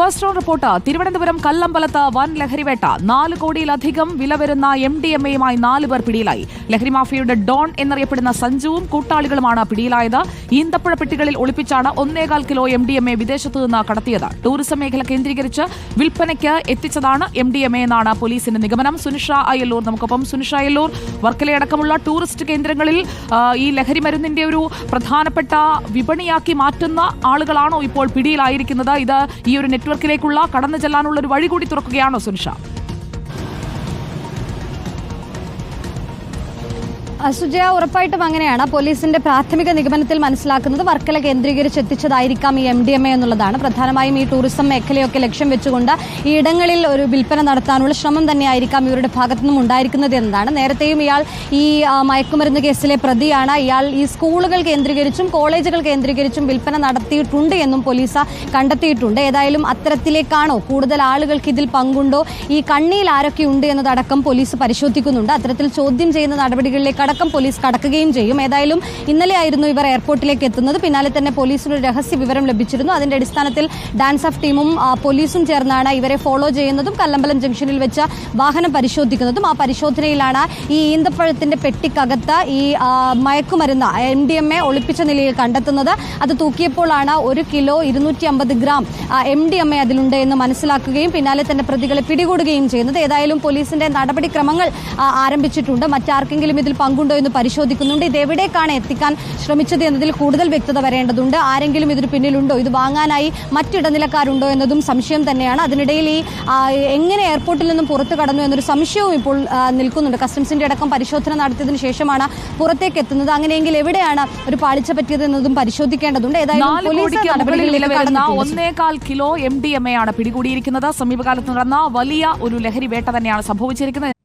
First round report. Thiruvananthapuram കല്ലമ്പലത്ത് വൻ ലഹരിവേട്ട നാല് കോടിയിലധികം വില വരുന്ന എം ഡി എം എയുമായി നാല് പേർ പിടിയിലായി. ലഹരി മാഫിയയുടെ ഡോൺ എന്നറിയപ്പെടുന്ന സഞ്ജുവും കൂട്ടാളികളുമാണ് പിടിയിലായത്. ഈന്തപ്പുഴ പെട്ടികളിൽ ഒളിപ്പിച്ചാണ് ഒന്നേകാൽ kilo M D M A വിദേശത്തു നിന്ന് കടത്തിയത്. ടൂറിസം മേഖല കേന്ദ്രീകരിച്ച് വിൽപ്പനയ്ക്ക് എത്തിച്ചതാണ് എം ഡി എം എ എന്നാണ് പോലീസിന്റെ നിഗമനം. സുനിഷ അയ്യല്ലൂർ നമുക്കൊപ്പം. സുനിഷ അയ്യല്ലൂർ വർക്കലയടക്കമുള്ള ടൂറിസ്റ്റ് കേന്ദ്രങ്ങളിൽ ഈ ലഹരി മരുന്നിന്റെ ഒരു പ്രധാനപ്പെട്ട വിപണിയാക്കി മാറ്റുന്ന ആളുകളാണോ ഇപ്പോൾ പിടിയിലായിരിക്കുന്നത്? ഇത് ഈ ഒരു നെറ്റ്വർക്കിലേക്കുള്ള കടന്നു ചെല്ലാനുള്ള ഒരു വഴി കൂടി തുറക്കുകയാണോ സുനിഷ? സുജയ ഉറപ്പായിട്ടും അങ്ങനെയാണ്. പോലീസിന്റെ പ്രാഥമിക നിഗമനത്തിൽ മനസ്സിലാക്കുന്നത് വർക്കല കേന്ദ്രീകരിച്ച് എത്തിച്ചതായിരിക്കാം ഈ എം ഡി എം എ എന്നുള്ളതാണ്. പ്രധാനമായും ഈ ടൂറിസം മേഖലയൊക്കെ ലക്ഷ്യം വെച്ചുകൊണ്ട് ഈ ഇടങ്ങളിൽ ഒരു വിൽപ്പന നടത്താനുള്ള ശ്രമം തന്നെയായിരിക്കാം ഇവരുടെ ഭാഗത്തു നിന്നും ഉണ്ടായിരിക്കുന്നത് എന്നതാണ്. നേരത്തെയും ഇയാൾ ഈ മയക്കുമരുന്ന് കേസിലെ പ്രതിയാണ്. ഇയാൾ ഈ സ്കൂളുകൾ കേന്ദ്രീകരിച്ചും കോളേജുകൾ കേന്ദ്രീകരിച്ചും വിൽപ്പന നടത്തിയിട്ടുണ്ട് എന്നും പോലീസ് കണ്ടെത്തിയിട്ടുണ്ട്. ഏതായാലും അത്തരത്തിലേക്കാണോ കൂടുതൽ ആളുകൾക്ക് ഇതിൽ പങ്കുണ്ടോ? ഈ കണ്ണിയിൽ ആരൊക്കെ ഉണ്ട് എന്നതടക്കം പോലീസ് പരിശോധിക്കുന്നുണ്ട്. അത്തരത്തിൽ ചോദ്യം ചെയ്യുന്ന നടപടികളിലേക്ക് അടക്കം പോലീസ് കടക്കുകയും ചെയ്യും. ഏതായാലും ഇന്നലെ ആയിരുന്നു ഇവർ എയർപോർട്ടിലേക്ക് എത്തുന്നത്. പിന്നാലെ തന്നെ പോലീസിന് ഒരു രഹസ്യ വിവരം ലഭിച്ചിരുന്നു. അതിന്റെ അടിസ്ഥാനത്തിൽ ഡാൻസ് ഓഫ് ടീമും പോലീസും ചേർന്നാണ് ഇവരെ ഫോളോ ചെയ്യുന്നതും കല്ലമ്പലം ജംഗ്ഷനിൽ വെച്ച വാഹനം പരിശോധിക്കുന്നതും. ആ പരിശോധനയിലാണ് ഈ ഈന്തപ്പഴത്തിന്റെ പെട്ടിക്കകത്ത് ഈ മയക്കുമരുന്ന് എം ഡി എം എ ഒളിപ്പിച്ച നിലയിൽ കണ്ടെത്തുന്നത്. അത് തൂക്കിയപ്പോഴാണ് ഒരു കിലോ ഇരുന്നൂറ്റി അമ്പത് gram M D M A അതിലുണ്ട് എന്ന് മനസ്സിലാക്കുകയും പിന്നാലെ തന്നെ പ്രതികളെ പിടികൂടുകയും ചെയ്യുന്നത്. ഏതായാലും പോലീസിന്റെ നടപടിക്രമങ്ങൾ ആരംഭിച്ചിട്ടുണ്ട്. മറ്റാർക്കെങ്കിലും ഇതിൽ പങ്കുണ്ടോ എന്ന് പരിശോധിക്കുന്നുണ്ട്. ഇത് എവിടേക്കാണ് എത്തിക്കാൻ ശ്രമിച്ചത് എന്നതിൽ കൂടുതൽ വ്യക്തത വരേണ്ടതുണ്ട്. ആരെങ്കിലും ഇതിന് പിന്നിലുണ്ടോ? ഇത് വാങ്ങാനായി മറ്റിടനിലക്കാരുണ്ടോ എന്നതും സംശയം തന്നെയാണ്. അതിനിടയിൽ ഈ എങ്ങനെ എയർപോർട്ടിൽ നിന്നും പുറത്തു കടന്നു എന്നൊരു സംശയവും ഇപ്പോൾ നിൽക്കുന്നുണ്ട്. കസ്റ്റംസിന്റെ അടക്കം പരിശോധന നടത്തിയതിനു ശേഷമാണ് പുറത്തേക്ക് എത്തുന്നത്. അങ്ങനെയെങ്കിൽ എവിടെയാണ് ഒരു പാളിച്ച പറ്റിയത് എന്നതും പരിശോധിക്കേണ്ടതുണ്ട്. ഏതായാലും. ഒന്നേകാൽ kilo M D M A ആണ് പിടികൂടിയിരിക്കുന്നത്. സമീപകാലത്ത് നടന്ന വലിയ ഒരു ലഹരി വേട്ട തന്നെയാണ് സംഭവിച്ചിരിക്കുന്നത്.